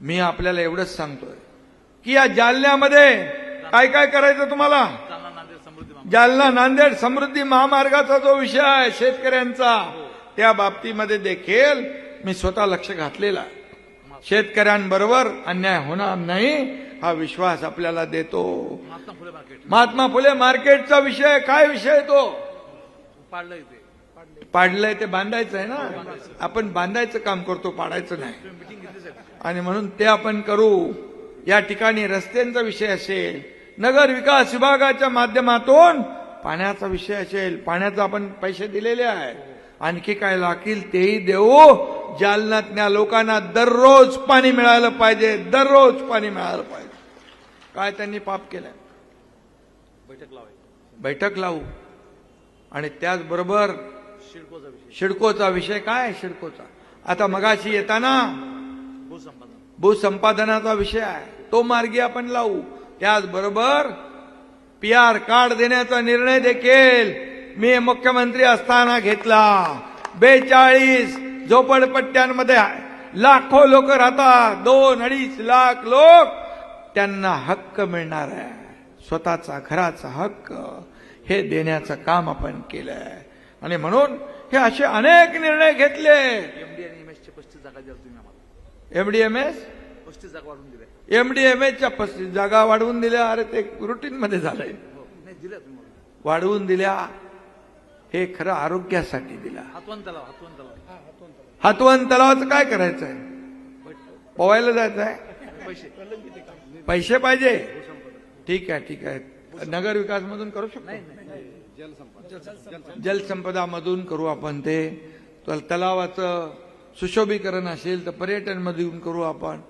मी आपल्याला एवढंच सांगतोय की या जालन्यामध्ये काय काय करायचं तुम्हाला? जालना नांदेड समृद्धी महामार्गाचा जो विषय आहे शेतकऱ्यांचा त्या बाबतीमध्ये देखील मी स्वतः लक्ष घातलेला. शेतकऱ्यांबरोबर अन्याय होणार नाही हा विश्वास आपल्याला देतो. महात्मा फुले मार्केट. महात्मा फुले मार्केटचा विषय काय विषय तो? पाडलं पाडलंय ते बांधायचं आहे ना? आपण बांधायचं काम करतो पाडायचं नाही. आणि म्हणून ते आपण करू. या ठिकाणी रस्त्यांचा विषय असेल नगर विकास विभागाच्या माध्यमातून पाण्याचा विषय असेल पाण्याचा आपण पैसे दिलेले आहे आणखी काय लागतील तेही देऊ. जालन्यातल्या लोकांना दररोज पाणी मिळालं पाहिजे दररोज पाणी मिळालं पाहिजे. काय त्यांनी पाप केलं बैठक लावायची. बैठक लावू. आणि त्याचबरोबर शिडकोचा विषय. शिडकोचा विषय काय शिडकोचा? आता मगाशी येताना भूसंपादन. भूसंपादनाचा विषय आहे. तो मार्गी आपण लावू. त्याचबरोबर पी आर कार्ड देण्याचा निर्णय देखील मी मुख्यमंत्री असताना घेतला. बेचाळीस झोपडपट्ट्यांमध्ये लाखो लोक राहतात. दोन अडीच लाख लोक त्यांना हक्क मिळणार आहे. स्वतःचा घराचा हक्क हे देण्याचं काम आपण केलंय. आणि म्हणून हे असे अनेक निर्णय घेतले. एमडी आणि एमएसचे पस्तीस जागा द्याल तुम्ही आम्हाला. एमडीएमएस पस्तीस जागा वाढून दिल्या. एमडीएमएच्या पस्तीस जागा वाढवून दिल्या. अरे ते रुटीन मध्ये झालंय. हो दिल्या. वाढवून दिल्या. हे खरं आरोग्यासाठी दिला. हातवन तलाव हातवन तलाव. हातवन तलावाचं काय करायचं आहे पोवायला जायचं आहे पैसे पैसे पाहिजे. ठीक आहे ठीक आहे. नगर विकास मधून करू शकतो. जलसंपदा. मधून करू आपण ते. तलावाचं सुशोभीकरण असेल तर पर्यटन मधून करू आपण.